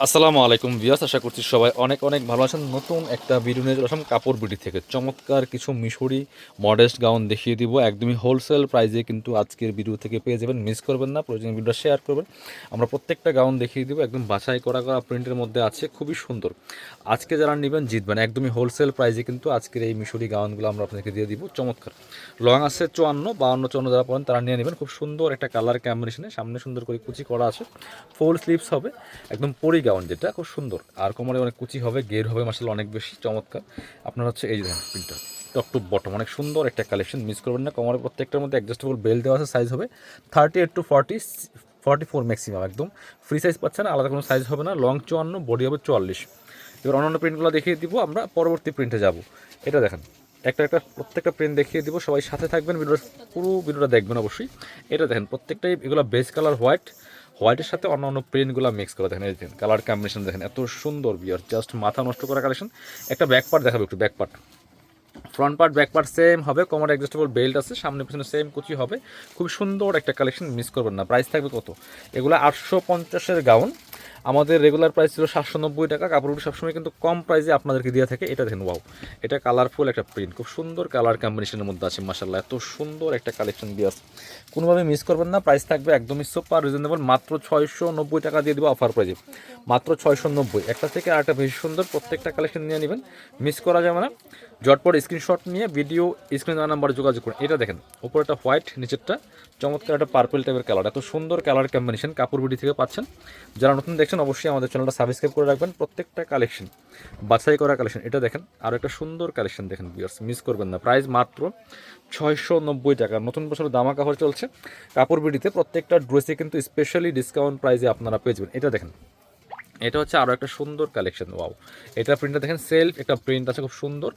আসসালামু আলাইকুম বিয়াস আশা করছি সবাই অনেক অনেক ভালো আছেন। নতুন একটা ভিডিও নিয়ে চলে কাপড় বিটি থেকে। চমৎকার কিছু মিশরি মডেস্ট গাউন দেখিয়ে দিব। একদমই হোলসেল প্রাইজে কিন্তু আজকের ভিডিও থেকে পেয়ে যাবেন। মিস করবেন না, প্রয়োজনীয় ভিডিও শেয়ার করবেন। আমরা প্রত্যেকটা গাউন দেখিয়ে দিব, একদম বাছাই করা করা প্রিন্টের মধ্যে আছে, খুবই সুন্দর। আজকে যারা নেবেন, জিতবেন। একদমই হোলসেল প্রাইজে কিন্তু আজকের এই মিশরি গাউনগুলো আমরা আপনাকে দিয়ে দিব। চমৎকার। লং আছে চুয়ান্ন, বাউন্ন, চুয়ান্ন যারা পড়েন তারা নিয়ে নেবেন। খুব সুন্দর একটা কালার কম্বিনেশনে সামনে সুন্দর করে কুচি করা আছে। ফুল স্লিভস হবে। একদম পরি গাউন যেটা খুব সুন্দর। আর কোমরে অনেক কুচি হবে, গের হবে মাসাল অনেক বেশি, চমৎকার। আপনার হচ্ছে এই যে দেখেন, প্রিন্টটা, টপ টু বটম, অনেক সুন্দর একটা কালেকশন, মিস করবেন না। কোমরে প্রত্যেকটার মধ্যে অ্যাডজাস্টেবল বেল দেওয়া আছে সাইজ হবে thirty eight to forty forty four maximum একদম। ফ্রি সাইজ পাচ্ছেন, আলাদা কোনো সাইজ হবে না লং চুয়ান্ন বডি হবে চুয়াল্লিশ। এবার অন্যান্য প্রিন্টগুলো দেখিয়ে দিব, আমরা পরবর্তী প্রিন্টে যাব। এটা দেখেন, একটা একটা প্রত্যেকটা প্রিন্ট দেখিয়ে দিব, সবাই সাথে থাকবেন ভিডিও পুরো ভিডিওটা দেখবেন অবশ্যই। এটা দেখেন, প্রত্যেকটাই এগুলো বেস কালার হোয়াইট হোয়াইটের সাথে অন্য অন্য প্রিন্টগুলো মিক্স করে দেখেন দেখেন কালার কম্বিনেশন দেখেন, এত সুন্দর বিয়ার জাস্ট মাথা নষ্ট করা কালেকশন একটা ব্যাক পার্ট দেখাবো একটু back part front part back part same হবে কমার অ্যাডজাস্টেবল বেল্ট আছে, সামনে পিছনে সেম কুচি হবে। খুব সুন্দর একটা কালেকশন মিস করবেন না। প্রাইস থাকবে কত? এগুলো আটশো পঞ্চাশের গাউন আমাদের রেগুলার প্রাইস ছিল সাতশো নব্বই টাকা কাপড়গুলো সবসময় কিন্তু কম প্রাইসে আপনাদেরকে দিয়ে থাকে। এটা দেখেন ওয়াও এটা কালারফুল একটা প্রিন্ট খুব সুন্দর কালার কম্বিনেশনের মধ্যে আছে মাসাল্লাহ এত সুন্দর একটা কালেকশন দিয়ে আছে। কোনোভাবে মিস করবেন না প্রাইস থাকবে একদমই সুপার রিজনেবল মাত্র ছয়শো নব্বই টাকা দিয়ে দেবো অফার প্রাইজে মাত্র ছয়শো নব্বই। একটা থেকে আরেকটা বেশি সুন্দর প্রত্যেকটা কালেকশন নিয়ে নেবেন। মিস করা যাবে না। জটপট স্ক্রিনশট নিয়ে ভিডিও স্ক্রিন নাম্বারে যোগাযোগ করুন। এটা দেখেন উপরেটা হোয়াইট নিচেরটা চমৎকার একটা পার্পল টাইপের কালার এত সুন্দর কালার কম্বিনেশন কাপড় বিডি থেকে পাচ্ছেন। যারা নতুন দেখছেন, অবশ্যই আমাদের চ্যানেলটা সাবস্ক্রাইব করে রাখবেন। প্রত্যেকটা কালেকশন বাছাই করা কালেকশন এটা দেখেন, আর একটা সুন্দর কালেকশন দেখেন বিয়ার্স মিস করবেন না। প্রাইস মাত্র ছয়শো নব্বই টাকা। নতুন বছর দামা কাপড় চলছে। কাপড় বিডিতে প্রত্যেকটা ড্রেসে কিন্তু স্পেশালি ডিসকাউন্ট প্রাইসে আপনারা পেয়ে যাবেন। এটা দেখেন এটা হচ্ছে আরও একটা সুন্দর কালেকশন ওয়াও এটা প্রিন্টটা দেখেন সেলফ একটা প্রিন্ট আছে খুব সুন্দর।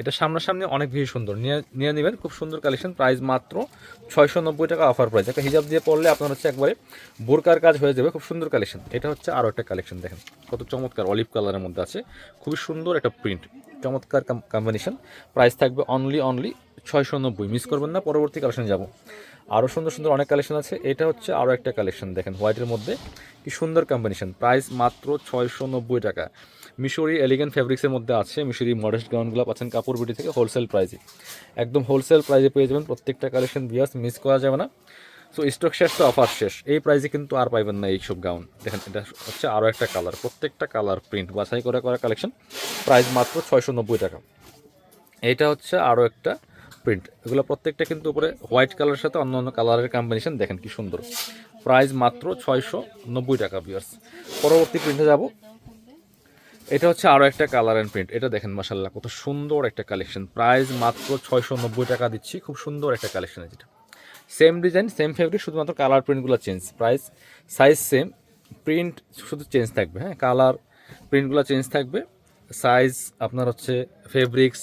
এটা সামনাসামনি অনেক বেশি সুন্দর। নিয়ে নিয়ে নেবেন, খুব সুন্দর কালেকশন প্রাইস মাত্র ছয়শো নব্বই টাকা অফার প্রাইস একটা হিজাব দিয়ে পড়লে আপনার হচ্ছে একবারে বোরকার কাজ হয়ে যাবে, খুব সুন্দর কালেকশন এটা হচ্ছে আরও একটা কালেকশন দেখেন। কত চমৎকার অলিভ কালারের মধ্যে আছে। খুবই সুন্দর একটা প্রিন্ট চমৎকার কম্বিনেশন প্রাইস থাকবে অনলি অনলি ছয়শো নব্বই মিস করবেন না, পরবর্তী কালেকশন যাব। আরও সুন্দর সুন্দর অনেক কালেকশন আছে। এটা হচ্ছে আরও একটা কালেকশন দেখেন হোয়াইটের মধ্যে। কি সুন্দর কম্বিনেশন প্রাইস মাত্র ছয়শো নব্বই টাকা। মিশরি এলিগেন্ট ফ্যাব্রিক্সের মধ্যে আছে, মিশরি মডেস্ট গাউনগুলো পাচ্ছেন কাপড় বিটি থেকে হোলসেল প্রাইসে একদম হোলসেল প্রাইসে পেয়ে যাবেন প্রত্যেকটা কালেকশন বিয়াস মিস করা যাবে না। সো স্টক শেষ তো অফার শেষ। এই প্রাইসে কিন্তু আর পাইবেন না এইসব গাউন দেখেন, এটা হচ্ছে আরও একটা কালার প্রত্যেকটা কালার প্রিন্ট বাছাই করে করা কালেকশন প্রাইস মাত্র ছয়শো নব্বই টাকা। এইটা হচ্ছে আরও একটা প্রিন্ট এগুলো প্রত্যেকটা কিন্তু উপরে হোয়াইট কালারের সাথে অন্য অন্য কালারের কম্বিনেশন দেখেন কি সুন্দর। প্রাইস মাত্র ছয়শো নব্বই টাকা বিয়ার্স পরবর্তী প্রিন্টে যাব। এটা হচ্ছে আরও একটা কালার অ্যান্ড প্রিন্ট এটা দেখেন মাসাল্লাহ কত সুন্দর একটা কালেকশন প্রাইস মাত্র ছয়শো নব্বই টাকা দিচ্ছি। খুব সুন্দর একটা কালেকশন যেটা সেম ডিজাইন সেম ফেব্রিক শুধুমাত্র কালার প্রিন্টগুলো change price size same print শুধু চেঞ্জ থাকবে হ্যাঁ? কালার প্রিন্টগুলো চেঞ্জ থাকবে। সাইজ আপনার হচ্ছে ফেব্রিক্স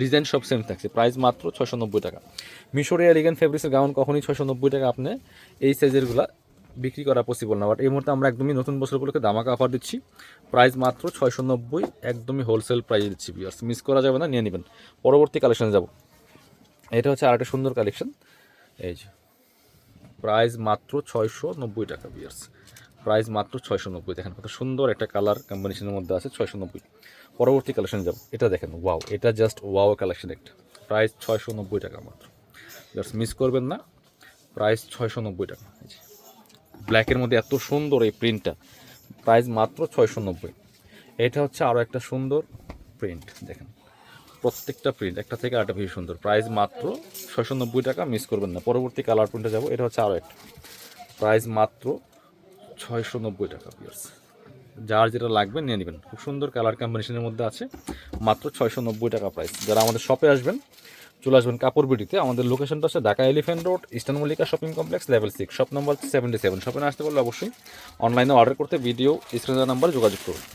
ডিজাইন সব সেম থাকছে। প্রাইস মাত্র ছয়শো নব্বই টাকা। মিশরে এলিগেন্ট ফেব্রিক্সের গাউন কখনই ছয়শো নব্বই টাকা আপনি এই সাইজেরগুলো বিক্রি করা পসিবল না। বাট এই মুহূর্তে আমরা একদমই নতুন বছরগুলোকে দামাকা অফার দিচ্ছি। প্রাইস মাত্র ছয়শো নব্বই একদমই হোলসেল প্রাইসে দিচ্ছি বিয়ার্স মিস করা যাবে না, নিয়ে নেবেন। পরবর্তী কালেকশনে যাব। এটা হচ্ছে আরেকটা সুন্দর কালেকশন এই যে। প্রাইস মাত্র ছয়শো নব্বই টাকা বিয়ার্স প্রাইস মাত্র ছয়শো নব্বই দেখেন কত সুন্দর একটা কালার কম্বিনেশনের মধ্যে আছে ছয়শো নব্বই পরবর্তী কালেকশন যাব। এটা দেখেন ওয়াও এটা জাস্ট ওয়াও কালেকশন একটা। প্রাইস ছয়শো নব্বই টাকা মাত্র। জাস্ট মিস করবেন না প্রাইস ছয়শো নব্বই টাকা ব্ল্যাকের মধ্যে এত সুন্দর এই প্রিন্টটা প্রাইস মাত্র ছয়শো নব্বই এটা হচ্ছে আরও একটা সুন্দর প্রিন্ট দেখেন। প্রত্যেকটা প্রিন্ট একটা থেকে আরেকটা ভীষণ সুন্দর। প্রাইস মাত্র ছয়শো নব্বই টাকা মিস করবেন না। পরবর্তী কালার প্রিন্টে যাব, এটা হচ্ছে আরও একটা। প্রাইস মাত্র ছয়শো নব্বই টাকা পিয়ার্স যার যেটা লাগবে নিয়ে নেবেন। খুব সুন্দর কালার কম্বিনেশনের মধ্যে আছে, মাত্র ছয়শো নব্বই টাকা প্রাইস যারা আমাদের শপে আসবেন, চলে আসবেন কাপড় বিটিতে আমাদের লোকেশনটা আছে Dhaka Elephant Road Eastern Mallika shopping complex level six shop number seventy seven শপে আসতে পারলে অবশ্যই অনলাইনে অর্ডার করতে ভিডিও স্ক্রিনের নাম্বার যোগাযোগ করুন।